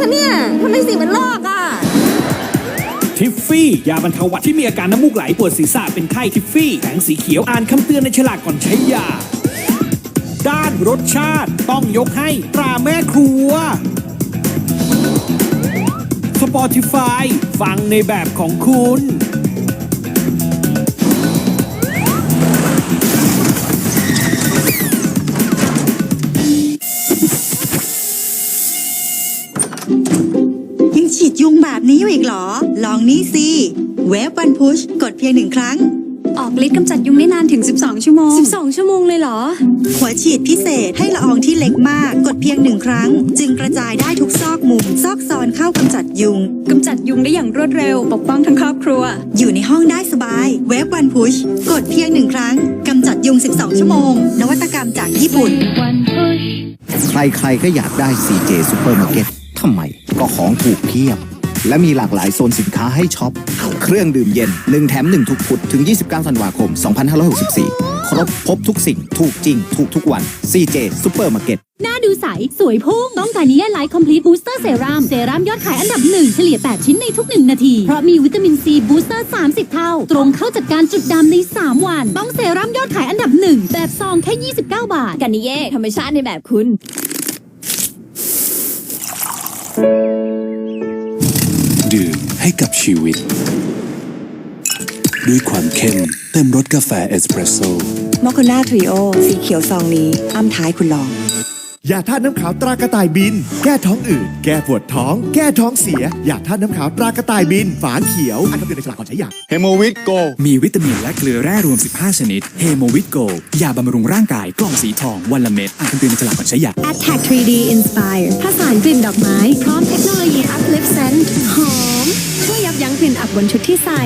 คะเนี่ยทำไมสีมันลอกอะ ทิฟฟี่ยาบรรเทาหวัดที่มีอาการน้ำมูกไหลปวดศีรษะเป็นไข้ทิฟฟี่แสงสีเขียวอ่านคำเตือนในฉลากก่อนใช้ยา ด้านรสชาติต้องยกให้ตราแม่ครัว Spotify ฟังในแบบของคุณ แบบนี้อยู่อีกเหรอ ลองนี่สิ เวฟวันพุชกดเพียงหนึ่งครั้ง ออกฤทธิ์กำจัดยุงได้นานถึง 12 ชั่วโมง 12 ชั่วโมงเลยเหรอ หัวฉีดพิเศษให้ละอองที่เล็กมาก กดเพียงหนึ่งครั้ง จึงกระจายได้ทุกซอกมุม ซอกซอนเข้ากำจัดยุงกำจัดยุงได้อย่างรวดเร็ว ปกป้องทั้งครอบครัว อยู่ในห้องได้สบาย เวฟวันพุชกดเพียงหนึ่งครั้งกำจัดยุง 12 ชั่วโมง นวัตกรรมจากญี่ปุ่น ใครๆก็อยากได้ CJ Supermarket ทำไมก็ของถูกเพียบ และมีหลากหลายโซนสินค้าให้ช็อป เครื่องดื่มเย็น 1 แถม 1 ทุกพุธถึง 29 ธันวาคม 2564 ครบพบทุกสิ่ง ถูกจริง ถูกทุกวัน CJ Supermarket หน้าดูใส สวยพุ่ง ต้องการนิยาไลท์คอมพลีทบูสเตอร์เซรั่มเซรั่มยอดขายอันดับหนึ่งเฉลี่ย 8 ชิ้นในทุก 1 นาที เพราะมีวิตามินซีบูสเตอร์ 30 เท่า ตรงเข้าจัดการจุดดำใน 3 วัน ต้องเซรั่มยอดขายอันดับหนึ่งแบบซองแค่ 29 บาท กันนิเย่ธรรมชาติในแบบคุณ ให้กับชีวิต ด้วยความเข้มเต็มรสกาแฟเอสเปรสโซ่มอคคนาทริโอสีเขียวซองนี้ อ้ำท้ายคุณลองยาธาตุน้ำขาวตรากระต่ายบิน แก้ท้องอืดแก้ปวดท้อง แก้ท้องเสียยาธาตุน้ำขาวตรากระต่ายบิน ฝาเขียวอันคำเตือนในฉลากก่อนใช้ยาเฮโมวิตโก มีวิตามินและเกลือแร่รวม 15 ชนิดเฮโมวิตโกยาบำรุงร่างกายกล่องสีทองวันละเม็ดอ่านคำเตือนในฉลากก่อนใช้ยา Attack 3D Inspire ผสานกลิ่นดอกไม้ พร้อมเทคโนโลยี Uplift Scent หอมช่วยยับยั้ง กลิ่นอับบนชุดที่ใส่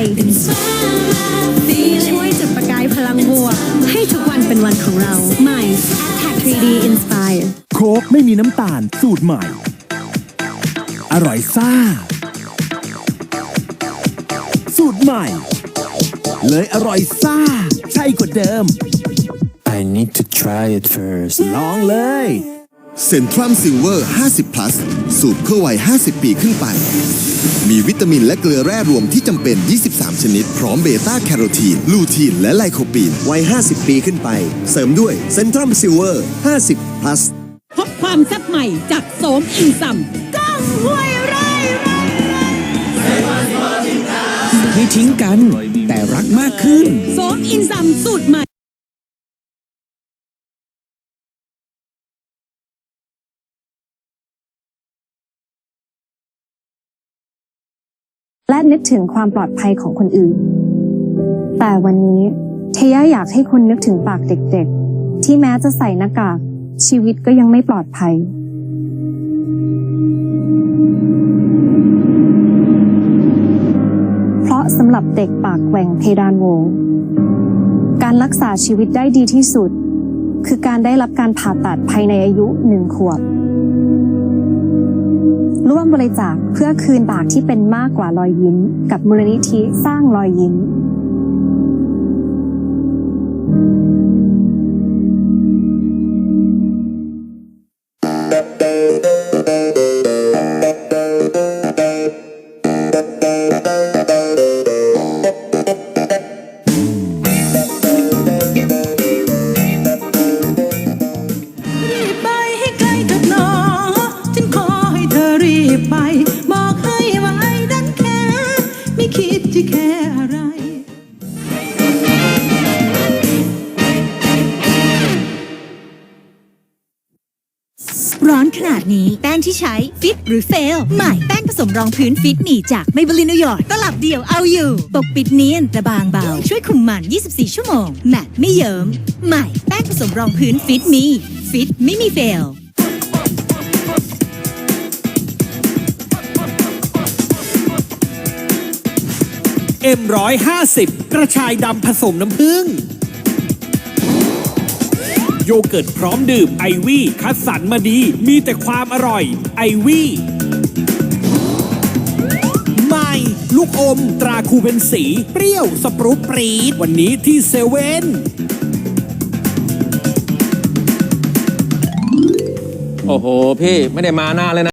ช่วยจุดประกายพลังบวก ให้ทุกวันเป็นวันของเราใหม่ Attack 3D Inspire โค้กไม่มีน้ำตาลสูตรใหม่ อร่อยซ่า สูตรใหม่ เลยอร่อยซ่า ใช่กว่าเดิม I need to try it first ลองเลย เซนทรัมซิลเวอร์ 50 plus สูตรเพื่อวัย 50 ปีขึ้นไป มีวิตามินและเกลือแร่รวมที่จำเป็น 23 ชนิด พร้อมเบต้าแคโรทีน ลูทีน และไลโคปีน วัย 50 ปีขึ้นไป เสริมด้วยเซนทรัมซิลเวอร์ 50 plus พบความแซ่บใหม่จากโสมอินซัมก้องห้วยไร่ไม่ทิ้งกัน แต่รักมากขึ้นโสมอินซัมสูตรใหม่ และนึกถึงความปลอดภัยของคนอื่น แต่วันนี้เทย่าอยากให้คุณนึกถึงปากเด็กๆ ที่แม้จะใส่หน้ากากชีวิตก็ยังไม่ปลอดภัย เพราะสำหรับเด็กปากแหว่งเพดานโวการรักษาชีวิตได้ดีที่สุด คือการได้รับการผ่าตัดภายในอายุหนึ่งขวบ ร่วมบริจาคเพื่อคืนปากที่เป็นมากกว่ารอยยิ้ม กับมูลนิธิสร้างรอยยิ้ม ไม่คิดจะแค่อะไร ร้อนขนาดนี้แป้งที่ใช้ ฟิตหรือเฟล ใหม่แป้งผสมรองพื้นฟิตหนีจากไมเบลินนิวยอร์กตลับเดียวเอาอยู่ ปกปิดเนียนแต่บางเบา ช่วยคุมมัน 24 ชั่วโมง แมตต์ไม่เยิ้มใหม่แป้งผสมรองพื้นฟิตมี ฟิตไม่มีเฟล M150 กระชายดำผสมน้ำผึ้งโยเกิร์ตพร้อมดื่มไอวี่คัดสรรมาดี มีแต่ความอร่อยไอวี่ใหม่ลูกอมตราคูเป็นสี เปรี้ยวสปรุปรีดวันนี้ที่เซเว่นโอ้โห พี่ไม่ได้มาหน้าเลยนะ